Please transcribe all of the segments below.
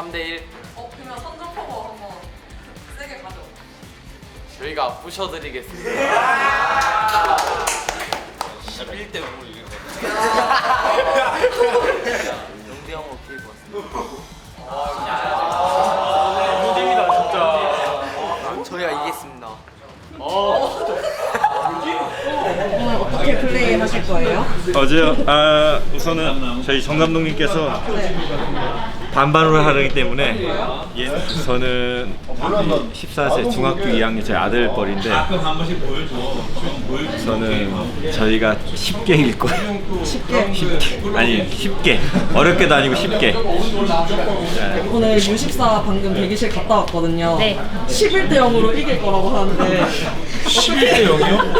3대 1 어 그러면 선전포고 한번 세게 가죠. 저희가 부셔드리겠습니다. 11대 0으로 이길 것 영대 형 오케이 봤습니다. 저희가 이겼습니다. 어떻게 플레이 하실 거예요? 어제 아 우선은 저희 정 감독님께서 반반으로 하기 때문에 예, 저는 14세 중학교 2학년 제 아들 뻘인데 저는 저희가 쉽게 이길 거예요. 쉽게. 쉽게 아니 쉽게 어렵게도 아니고 쉽게. 네. 오늘 U14 방금 대기실 갔다 왔거든요. 네. 11대 0으로 이길 거라고 하는데 11대 0이요?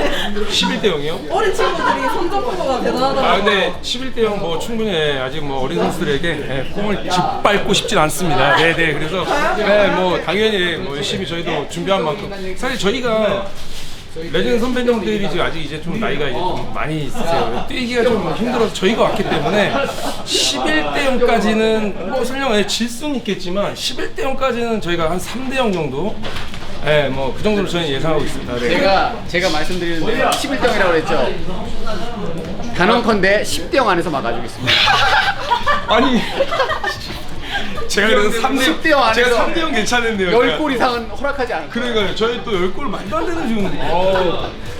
11대 0이요? 어린 친구들이 선전포고가 대단하더라고요. 아 근데 11대 0 뭐 충분히 아직 뭐 어린 선수들에게 예, 공을 짓 밟고 싶진 않습니다. 네 네 그래서 네 뭐 당연히 뭐 열심히 저희도 준비한 만큼 사실 저희가 레전드 선배님들이 지금 아직 이제 좀 나이가 이제 좀 많이 있으세요. 뛰기가 좀 힘들어서 저희가 왔기 때문에 11대 0까지는 뭐 설령 예, 질 수는 있겠지만 11대 0까지는 저희가 한 3대 0 정도 예, 뭐 그 정도로 저는 예상하고 있습니다. 네. 제가 제가 말씀드리는데 11대 0이라고 그랬죠. 단언컨대 10대 0 안에서 막아주겠습니다. 아니 제가 그래서 3대 10대 0 안에서 제가 3대 0 괜찮은데요. 10골 이상은 허락하지 않을 거예요. 그러니까요. 저희 또 10골 말도 안 되는 지금. 어. 안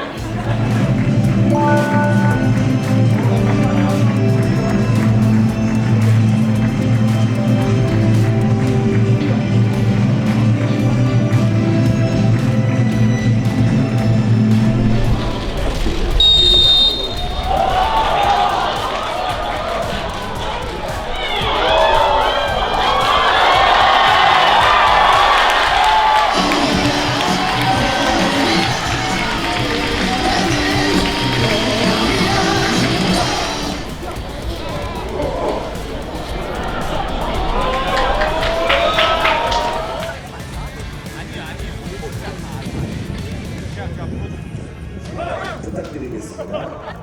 부탁드리겠습니다.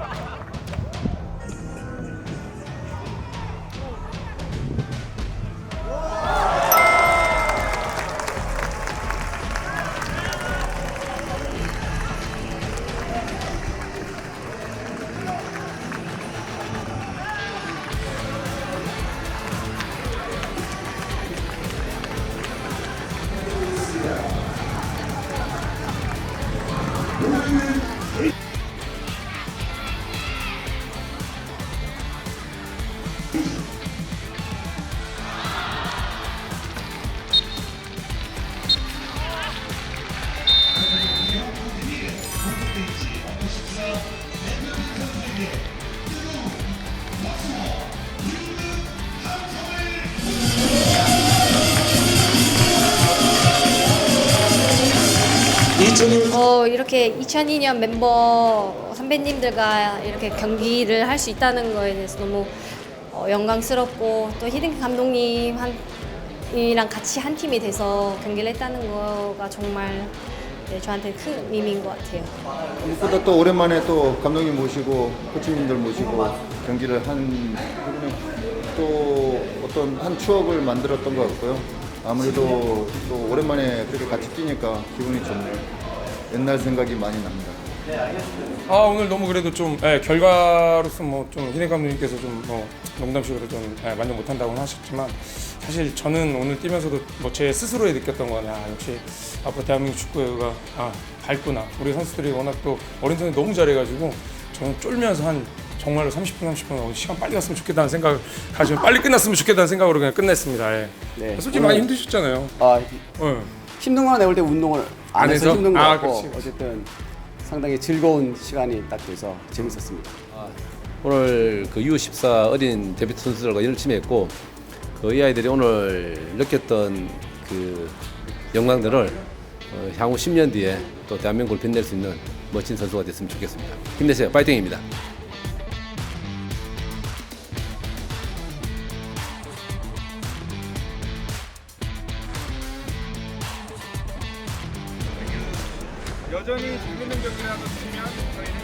어, 이렇게 2002년 멤버 선배님들과 이렇게 경기를 할 수 있다는 거에 대해서 너무 어, 영광스럽고 또 히딩크 감독님 한, 이랑 같이 한 팀이 돼서 경기를 했다는 거가 정말 네, 저한테 큰 의미인 것 같아요. 무엇보다 또 오랜만에 또 감독님 모시고 코치님들 모시고 경기를 한 또 어떤 한 추억을 만들었던 것 같고요. 아무래도 또 오랜만에 그렇게 같이 뛰니까 기분이 좋네요. 옛날 생각이 많이 납니다. 아 오늘 너무 그래도 좀 예, 결과로서 뭐좀 희대 감독님께서 좀 뭐 농담식으로 좀 예, 만족 못한다고 하셨지만 사실 저는 오늘 뛰면서도 뭐 제 스스로에 느꼈던 거는 아 역시 앞으로 대한민국 축구가 아 밝구나 우리 선수들이 워낙 또 어린 선수 너무 잘해가지고 저는 쫄면서 한 정말로 30분 30분 어, 시간 빨리 갔으면 좋겠다는 생각을 가지고 빨리 끝났으면 좋겠다는 생각으로 그냥 끝냈습니다. 예. 네. 솔직히 많이 힘드셨잖아요. 아, 예. 힘든 거는 내가 볼때 운동을 안안 해서 해서? 힘든 거 아, 같고 그렇지, 그렇지. 어쨌든 상당히 즐거운 시간이 딱 돼서 재밌었습니다. 오늘 그 U14 어린 데뷔 선수들과 열심히 했고 그 이 아이들이 오늘 느꼈던 그 영광들을 어, 향후 10년 뒤에 또 대한민국을 빛낼 수 있는 멋진 선수가 됐으면 좋겠습니다. 힘내세요. 파이팅입니다. 여전히 재밌는 경기라고 치면 저희는